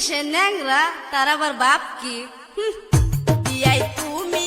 ন্যাংরা তার আবার বাপ কি হুঁ। বিয়াই তুমি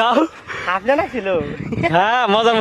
না আপনারা ছিল হ্যাঁ মজা